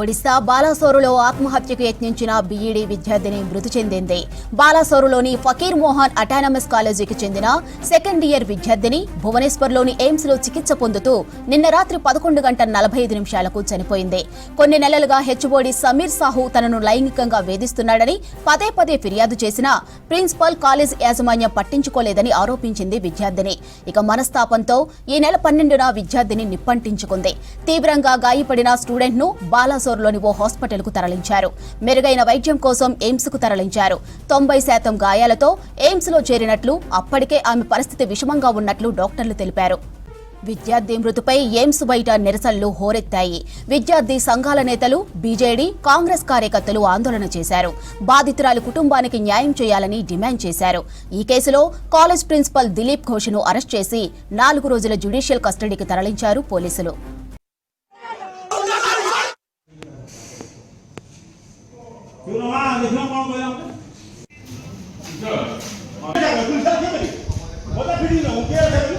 ఒడిశా బాలాసోరులో ఆత్మహత్యకు యత్నించిన బీఈడీ విద్యార్థిని మృతి చెందింది. బాలాసోరులోని ఫకీర్ మోహన్ అటానమస్ కాలేజీకి చెందిన సెకండ్ ఇయర్ విద్యార్థిని భువనేశ్వర్లోని ఎయిమ్స్లో చికిత్స పొందుతూ నిన్న రాత్రి పదకొండు గంట నలభై ఐదు నిమిషాలకు చనిపోయింది. కొన్ని నెలలుగా హెచ్ఓడి సమీర్ సాహు తనను లైంగికంగా వేధిస్తున్నాడని పదే పదే ఫిర్యాదు చేసినా ప్రిన్సిపల్ కాలేజ్ యాజమాన్యం పట్టించుకోలేదని ఆరోపించింది విద్యార్థిని. ఇక మనస్తాపంతో ఈ నెల పన్నెండున విద్యార్థిని నిప్పంటించుకుంది. తీవ్రంగా గాయపడిన స్టూడెంట్ను బాలాసోర్లోని ఓ హాస్పిటల్కు తరలించారు. మెరుగైన వైద్యం కోసం ఎయిమ్స్కు తరలించారు. తొంభై శాతం గాయాలతో ఎయిమ్స్లో చేరినట్లు అప్పటికే ఆమె పరిస్థితి విషమంగా ఉన్నట్లు డాక్టర్లు తెలిపారు. విద్యార్థి మృతిపై ఎయిమ్స్ బయట నిరసనలు హోరెత్తాయి. విద్యార్థి సంఘాల నేతలు బీజేడీ కాంగ్రెస్ కార్యకర్తలు ఆందోళన చేశారు. బాధితురాలి కుటుంబానికి న్యాయం చేయాలని డిమాండ్ చేశారు. ఈ కేసులో కాలేజ్ ప్రిన్సిపల్ దిలీప్ ఘోష్ను అరెస్ట్ చేసి నాలుగు రోజుల జ్యుడిషియల్ కస్టడీకి తరలించారు పోలీసులు. మొదటి ఉద్యోగాలు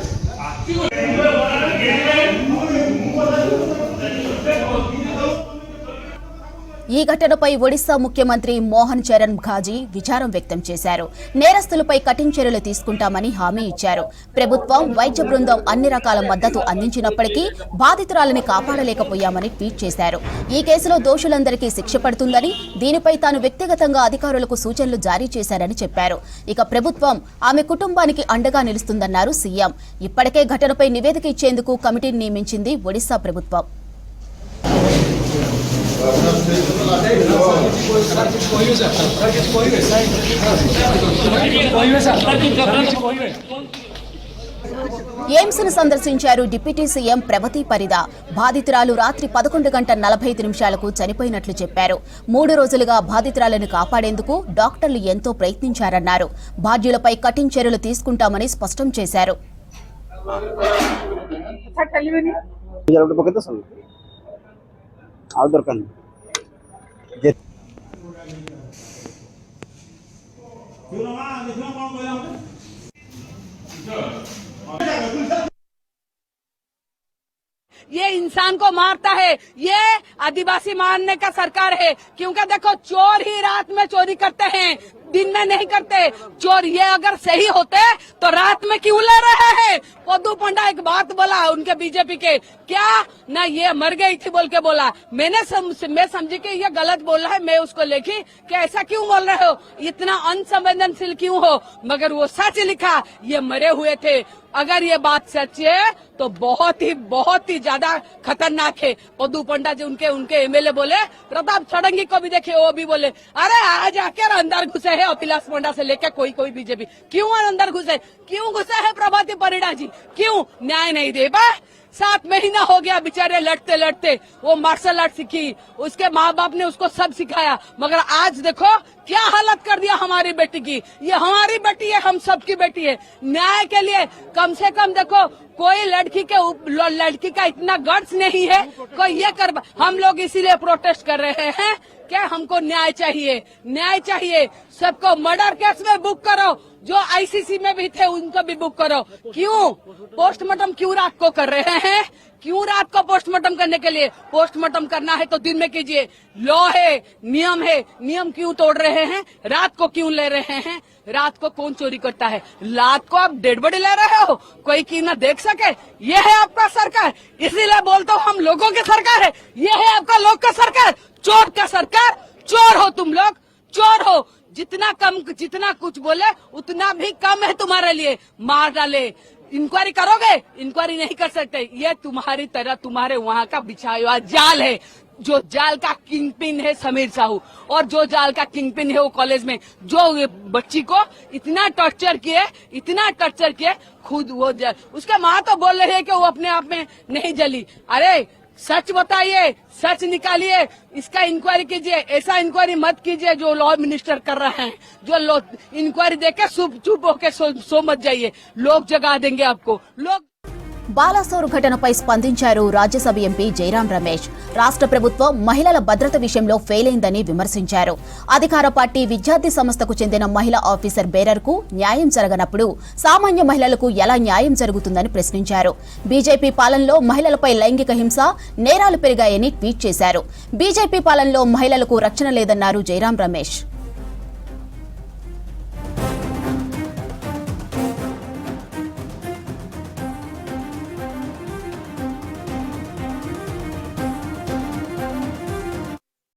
ఈ ఘటనపై ఒడిశా ముఖ్యమంత్రి మోహన్ చరణ్ ఘాజీ విచారం వ్యక్తం చేశారు. నేరస్తులపై కఠిన చర్యలు తీసుకుంటామని హామీ ఇచ్చారు. ప్రభుత్వం వైద్య బృందం అన్ని రకాల మద్దతు అందించినప్పటికీ బాధితురాలని కాపాడలేకపోయామని ట్వీట్ చేశారు. ఈ కేసులో దోషులందరికీ శిక్ష పడుతుందని దీనిపై తాను వ్యక్తిగతంగా అధికారులకు సూచనలు జారీ చేశారని చెప్పారు. ఇక ప్రభుత్వం ఆమె కుటుంబానికి అండగా నిలుస్తుందన్నారు సీఎం. ఇప్పటికే ఘటనపై నివేదిక ఇచ్చేందుకు కమిటీని నియమించింది ఒడిశా ప్రభుత్వం. ఎయిమ్స్ను సందర్శించారు డిప్యూటీ సీఎం ప్రగతి పరిద. బాధితురాలు రాత్రి పదకొండు గంట నలభై ఐదు నిమిషాలకు చనిపోయినట్లు చెప్పారు. మూడు రోజులుగా బాధితురాలను కాపాడేందుకు డాక్టర్లు ఎంతో ప్రయత్నించారన్నారు. బాధ్యులపై కఠిన చర్యలు తీసుకుంటామని స్పష్టం చేశారు. దొరకండి dịch Thank you. ये इंसान को मारता है। ये आदिवासी मारने का सरकार है। क्योंकि देखो चोर ही रात में चोरी करते हैं दिन में नहीं करते। चोर ये अगर सही होते तो रात में क्यों ले रहे हैं? पद्दू पंडा एक बात बोला उनके बीजेपी के। क्या? ना ये मर गई थी बोल के बोला। मैंने सम, मैं समझी कि ये गलत बोल रहा है मैं उसको लिखी कि ऐसा क्यों बोल रहे हो? इतना अनसंवेदनशील क्यों हो? मगर वो सच लिखा ये मरे हुए थे। अगर ये बात सच है तो बहुत ही बहुत ही ज़्यादा खतरनाक है। पद्दू पंडा जी उनके उनके एमएलए बोले, प्रताप षडंगी को भी देखे, वो भी बोले, अरे, आज आकर अंदर घुसे है अभिलाष पंडा से लेकर कोई कोई बीजेपी। क्यों अंदर घुसे? क्यों घुसे है प्रभाती परिडा जी? क्यों? न्याय नहीं दे पाए सात महीना हो गया बेचारे लड़ते लड़ते। वो मार्शल आर्ट सीखी। उसके माँ बाप ने उसको सब सिखाया। मगर आज देखो, क्या हालत कर दिया हमारी बेटी की। ये हमारी बेटी है, हम सबकी बेटी है। न्याय के लिए कम से कम देखो, कोई लड़की के लड़की का इतना गट्स नहीं है। कोई ये कर हम लोग इसीलिए प्रोटेस्ट कर रहे हैं। कि हमको न्याय चाहिए न्याय चाहिए। सबको मर्डर केस में बुक करो। जो आईसीसी में भी थे, उनको भी बुक करो। क्यों? पोस्टमार्टम क्यों रात को कर रहे हैं? क्यों रात को पोस्टमार्टम करने के लिए? पोस्टमार्टम करना है तो दिन में कीजिए। लॉ है, नियम है। नियम क्यों तोड़ रहे हैं? रात को क्यों ले रहे हैं? रात को कौन चोरी करता है? रात को आप डेड बॉडी ले रहे हो? कोई की ना देख सके? ये है आपका सरकार। इसीलिए बोलता हूँ, हम लोगों की सरकार है। ये है आपका लोग का सरकार। चोर का सरकार, चोर हो तुम लोग, चोर हो। जितना कम, जितना कुछ बोले, उतना भी कम है तुम्हारे लिए। मार डाले। इंक्वायरी करोगे? इंक्वायरी नहीं कर सकते। ये तुम्हारी तरह, तुम्हारे वहाँ का बिछाया हुआ जाल है। जो जाल का किंग पिन है समीर साहू, और जो जाल का किंग पिन है वो कॉलेज में। जो बच्ची को इतना टॉर्चर किए, इतना टॉर्चर किए, खुद वो उसके माँ तो बोल रही है कि वो अपने आप में नहीं जली। अरे सच बताइए सच निकालिए इसका इंक्वायरी कीजिए ऐसा इंक्वायरी मत कीजिए जो लॉ मिनिस्टर कर रहे हैं जो इंक्वायरी देकर चुप चुप होके सो, सो मत जाइए। लोग जगा देंगे आपको। लोग బాలాసోరు ఘటనపై స్పందించారు రాజ్యసభ ఎంపీ జైరాం రమేష్. రాష్ట్ర ప్రభుత్వం మహిళల భద్రత విషయంలో ఫెయిల్ అయిందని విమర్శించారు. అధికార పార్టీ విద్యార్థి సంస్థకు చెందిన మహిళా ఆఫీసర్ బేరర్కు న్యాయం జరగనప్పుడు సామాన్య మహిళలకు ఎలా న్యాయం జరుగుతుందని ప్రశ్నించారు. బీజేపీ పాలనలో మహిళలపై లైంగిక హింస నేరాలు పెరిగాయని ట్వీట్ చేశారు. బీజేపీ పాలనలో మహిళలకు రక్షణ లేదన్నారు జైరాం రమేష్.